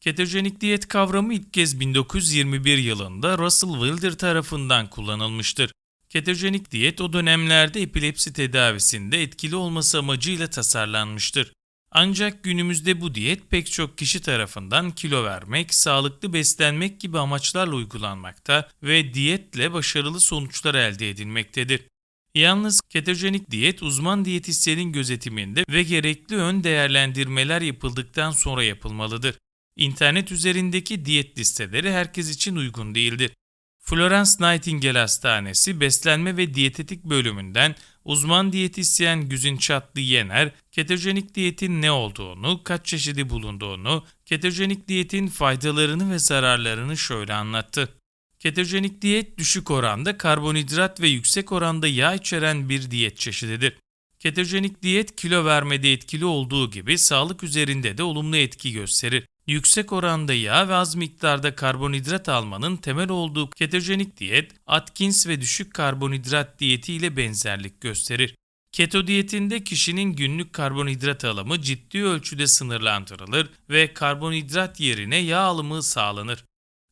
Ketojenik diyet kavramı ilk kez 1921 yılında Russell Wilder tarafından kullanılmıştır. Ketojenik diyet o dönemlerde epilepsi tedavisinde etkili olması amacıyla tasarlanmıştır. Ancak günümüzde bu diyet pek çok kişi tarafından kilo vermek, sağlıklı beslenmek gibi amaçlarla uygulanmakta ve diyetle başarılı sonuçlar elde edilmektedir. Yalnız ketojenik diyet uzman diyetisyenin gözetiminde ve gerekli ön değerlendirmeler yapıldıktan sonra yapılmalıdır. İnternet üzerindeki diyet listeleri herkes için uygun değildir. Florence Nightingale Hastanesi Beslenme ve Diyetetik bölümünden uzman diyetisyen Güzin Çatlı Yener, ketojenik diyetin ne olduğunu, kaç çeşidi bulunduğunu, ketojenik diyetin faydalarını ve zararlarını şöyle anlattı. Ketojenik diyet düşük oranda karbonhidrat ve yüksek oranda yağ içeren bir diyet çeşididir. Ketojenik diyet kilo vermede etkili olduğu gibi sağlık üzerinde de olumlu etki gösterir. Yüksek oranda yağ ve az miktarda karbonhidrat almanın temel olduğu ketojenik diyet, Atkins ve düşük karbonhidrat diyeti ile benzerlik gösterir. Keto diyetinde kişinin günlük karbonhidrat alımı ciddi ölçüde sınırlandırılır ve karbonhidrat yerine yağ alımı sağlanır.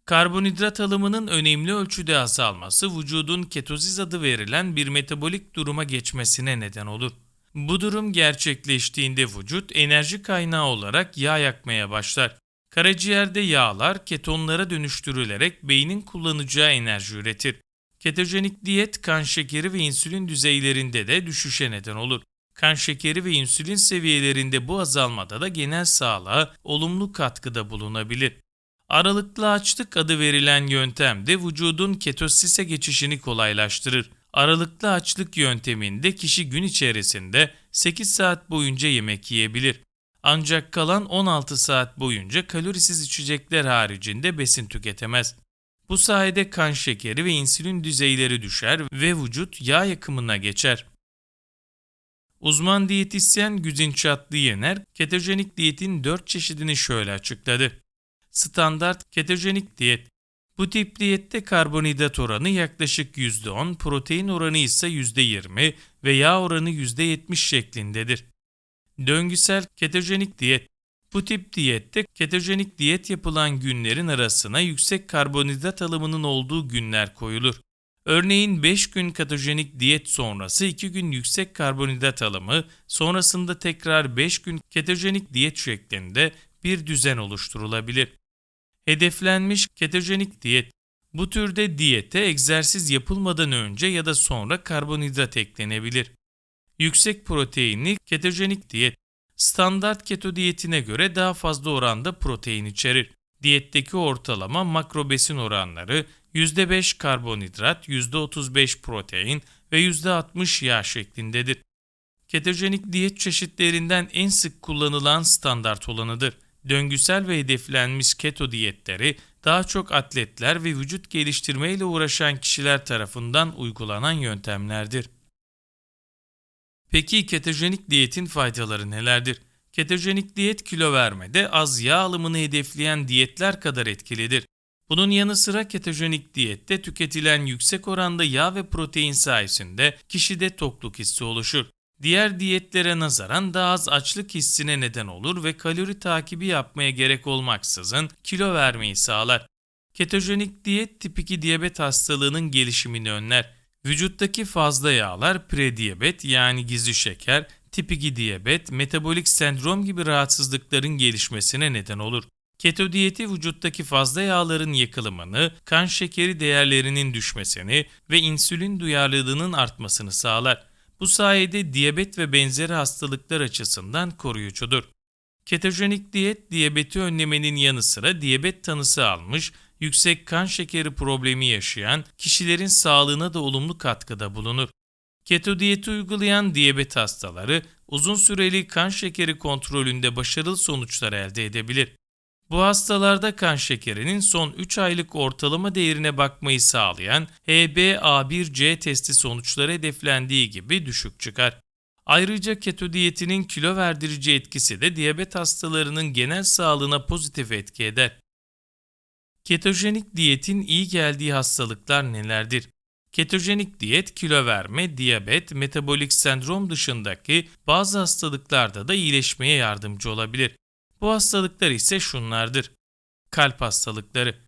Karbonhidrat alımının önemli ölçüde azalması vücudun ketozis adı verilen bir metabolik duruma geçmesine neden olur. Bu durum gerçekleştiğinde vücut enerji kaynağı olarak yağ yakmaya başlar. Karaciğerde yağlar ketonlara dönüştürülerek beynin kullanacağı enerji üretir. Ketojenik diyet kan şekeri ve insülin düzeylerinde de düşüşe neden olur. Kan şekeri ve insülin seviyelerinde bu azalmada da genel sağlığa olumlu katkıda bulunabilir. Aralıklı açlık adı verilen yöntem de vücudun ketosise geçişini kolaylaştırır. Aralıklı açlık yönteminde kişi gün içerisinde 8 saat boyunca yemek yiyebilir. Ancak kalan 16 saat boyunca kalorisiz içecekler haricinde besin tüketemez. Bu sayede kan şekeri ve insülin düzeyleri düşer ve vücut yağ yakımına geçer. Uzman diyetisyen Güzin Çatlı Yener, ketojenik diyetin 4 çeşidini şöyle açıkladı. Standart ketojenik diyet. Bu tip diyette karbonhidrat oranı yaklaşık %10, protein oranı ise %20 ve yağ oranı %70 şeklindedir. Döngüsel ketojenik diyet. Bu tip diyette ketojenik diyet yapılan günlerin arasına yüksek karbonhidrat alımının olduğu günler koyulur. Örneğin 5 gün ketojenik diyet sonrası 2 gün yüksek karbonhidrat alımı, sonrasında tekrar 5 gün ketojenik diyet şeklinde bir düzen oluşturulabilir. Hedeflenmiş ketojenik diyet. Bu türde diyete egzersiz yapılmadan önce ya da sonra karbonhidrat eklenebilir. Yüksek proteinli ketojenik diyet. Standart keto diyetine göre daha fazla oranda protein içerir. Diyetteki ortalama makro besin oranları %5 karbonhidrat, %35 protein ve %60 yağ şeklindedir. Ketojenik diyet çeşitlerinden en sık kullanılan standart olanıdır. Döngüsel ve hedeflenmiş keto diyetleri daha çok atletler ve vücut geliştirme ile uğraşan kişiler tarafından uygulanan yöntemlerdir. Peki ketojenik diyetin faydaları nelerdir? Ketojenik diyet kilo vermede az yağ alımını hedefleyen diyetler kadar etkilidir. Bunun yanı sıra ketojenik diyette tüketilen yüksek oranda yağ ve protein sayesinde kişide tokluk hissi oluşur. Diğer diyetlere nazaran daha az açlık hissine neden olur ve kalori takibi yapmaya gerek olmaksızın kilo vermeyi sağlar. Ketojenik diyet tip 2 diyabet hastalığının gelişimini önler. Vücuttaki fazla yağlar prediyabet yani gizli şeker, tip 2 diyabet, metabolik sendrom gibi rahatsızlıkların gelişmesine neden olur. Keto diyeti vücuttaki fazla yağların yakılımını, kan şekeri değerlerinin düşmesini ve insülin duyarlılığının artmasını sağlar. Bu sayede diyabet ve benzeri hastalıklar açısından koruyucudur. Ketojenik diyet diyabeti önlemenin yanı sıra diyabet tanısı almış, yüksek kan şekeri problemi yaşayan kişilerin sağlığına da olumlu katkıda bulunur. Keto diyeti uygulayan diyabet hastaları uzun süreli kan şekeri kontrolünde başarılı sonuçlar elde edebilir. Bu hastalarda kan şekerinin son 3 aylık ortalama değerine bakmayı sağlayan HbA1c testi sonuçları hedeflendiği gibi düşük çıkar. Ayrıca keto diyetinin kilo verdirici etkisi de diyabet hastalarının genel sağlığına pozitif etki eder. Ketojenik diyetin iyi geldiği hastalıklar nelerdir? Ketojenik diyet kilo verme, diyabet, metabolik sendrom dışındaki bazı hastalıklarda da iyileşmeye yardımcı olabilir. Bu hastalıklar ise şunlardır. Kalp hastalıkları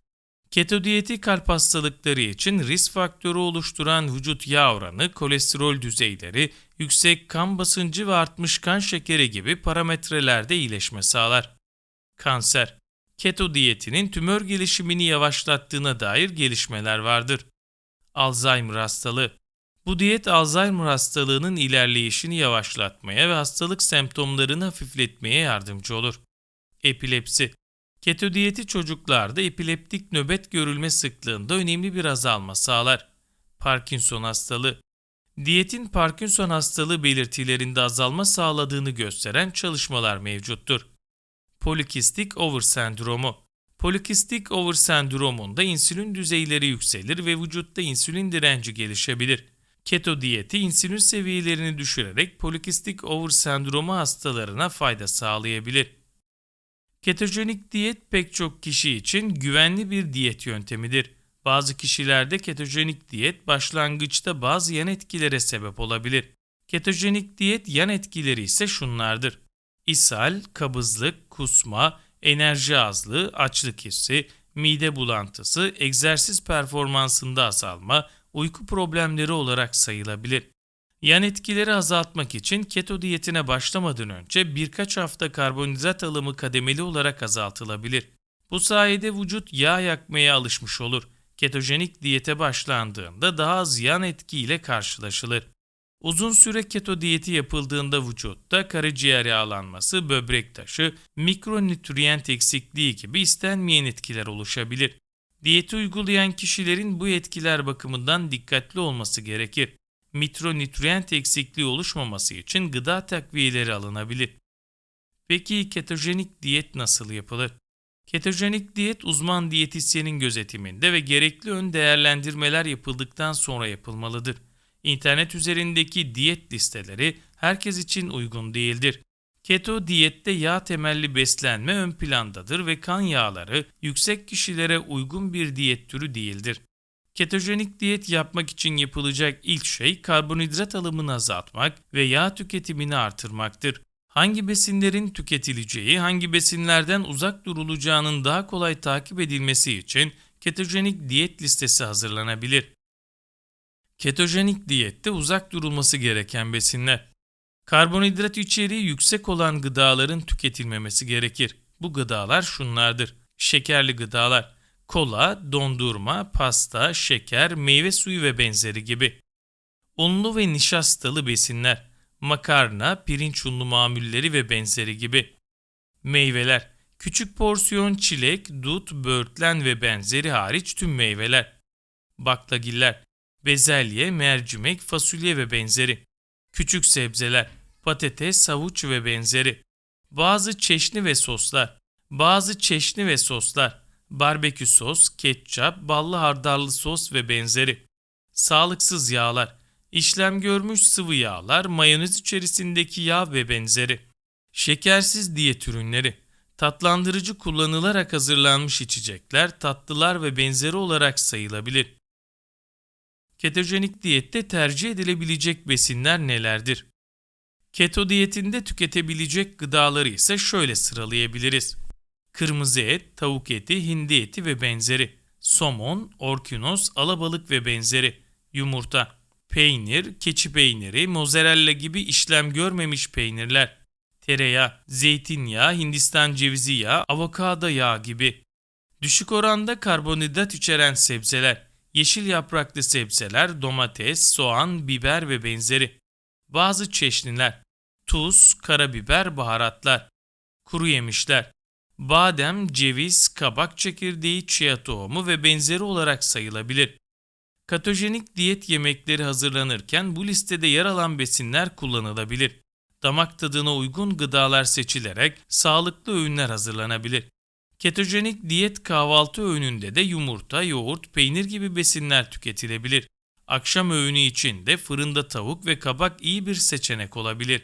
Keto diyeti kalp hastalıkları için risk faktörü oluşturan vücut yağ oranı, kolesterol düzeyleri, yüksek kan basıncı ve artmış kan şekeri gibi parametrelerde iyileşme sağlar. Kanser Keto diyetinin tümör gelişimini yavaşlattığına dair gelişmeler vardır. Alzheimer hastalığı Bu diyet Alzheimer hastalığının ilerleyişini yavaşlatmaya ve hastalık semptomlarını hafifletmeye yardımcı olur. Epilepsi Keto diyeti çocuklarda epileptik nöbet görülme sıklığında önemli bir azalma sağlar. Parkinson hastalığı Diyetin Parkinson hastalığı belirtilerinde azalma sağladığını gösteren çalışmalar mevcuttur. Polikistik over sendromu Polikistik over sendromunda insülin düzeyleri yükselir ve vücutta insülin direnci gelişebilir. Keto diyeti insülin seviyelerini düşürerek polikistik over sendromu hastalarına fayda sağlayabilir. Ketojenik diyet pek çok kişi için güvenli bir diyet yöntemidir. Bazı kişilerde ketojenik diyet başlangıçta bazı yan etkilere sebep olabilir. Ketojenik diyet yan etkileri ise şunlardır. İshal, kabızlık, kusma, enerji azlığı, açlık hissi, mide bulantısı, egzersiz performansında azalma, uyku problemleri olarak sayılabilir. Yan etkileri azaltmak için keto diyetine başlamadan önce birkaç hafta karbonhidrat alımı kademeli olarak azaltılabilir. Bu sayede vücut yağ yakmaya alışmış olur. Ketojenik diyete başlandığında daha az yan etkiyle karşılaşılır. Uzun süre keto diyeti yapıldığında vücutta karaciğer yağlanması, böbrek taşı, mikronütriyent eksikliği gibi istenmeyen etkiler oluşabilir. Diyeti uygulayan kişilerin bu etkiler bakımından dikkatli olması gerekir mikronütriyent eksikliği oluşmaması için gıda takviyeleri alınabilir. Peki ketojenik diyet nasıl yapılır? Ketojenik diyet uzman diyetisyenin gözetiminde ve gerekli ön değerlendirmeler yapıldıktan sonra yapılmalıdır. İnternet üzerindeki diyet listeleri herkes için uygun değildir. Keto diyette yağ temelli beslenme ön plandadır ve kan yağları yüksek kişilere uygun bir diyet türü değildir. Ketojenik diyet yapmak için yapılacak ilk şey karbonhidrat alımını azaltmak ve yağ tüketimini artırmaktır. Hangi besinlerin tüketileceği, hangi besinlerden uzak durulacağının daha kolay takip edilmesi için ketojenik diyet listesi hazırlanabilir. Ketojenik diyette uzak durulması gereken besinler. Karbonhidrat içeriği yüksek olan gıdaların tüketilmemesi gerekir. Bu gıdalar şunlardır. Şekerli gıdalar, kola, dondurma, pasta, şeker, meyve suyu ve benzeri gibi. Unlu ve nişastalı besinler, makarna, pirinç unlu mamulleri ve benzeri gibi. Meyveler, küçük porsiyon çilek, dut, böğürtlen ve benzeri hariç tüm meyveler. Baklagiller, bezelye, mercimek, fasulye ve benzeri. Küçük sebzeler, patates, savuç ve benzeri. Bazı çeşni ve soslar, bazı çeşni ve soslar, barbekü sos, ketçap, ballı hardallı sos ve benzeri. Sağlıksız yağlar, işlem görmüş sıvı yağlar, mayonez içerisindeki yağ ve benzeri. Şekersiz diyet ürünleri, tatlandırıcı kullanılarak hazırlanmış içecekler, tatlılar ve benzeri olarak sayılabilir. Ketojenik diyette tercih edilebilecek besinler nelerdir? Keto diyetinde tüketebilecek gıdaları ise şöyle sıralayabiliriz. Kırmızı et, tavuk eti, hindi eti ve benzeri, somon, orkinos, alabalık ve benzeri, yumurta, peynir, keçi peyniri, mozzarella gibi işlem görmemiş peynirler, tereyağı, zeytinyağı, hindistan cevizi yağı, avokado yağı gibi. Düşük oranda karbonhidrat içeren sebzeler, yeşil yapraklı sebzeler, domates, soğan, biber ve benzeri. Bazı çeşniler, tuz, karabiber, baharatlar, kuru yemişler, badem, ceviz, kabak çekirdeği, chia tohumu ve benzeri olarak sayılabilir. Katojenik diyet yemekleri hazırlanırken bu listede yer alan besinler kullanılabilir. Damak tadına uygun gıdalar seçilerek sağlıklı öğünler hazırlanabilir. Ketojenik diyet kahvaltı öğününde de yumurta, yoğurt, peynir gibi besinler tüketilebilir. Akşam öğünü için de fırında tavuk ve kabak iyi bir seçenek olabilir.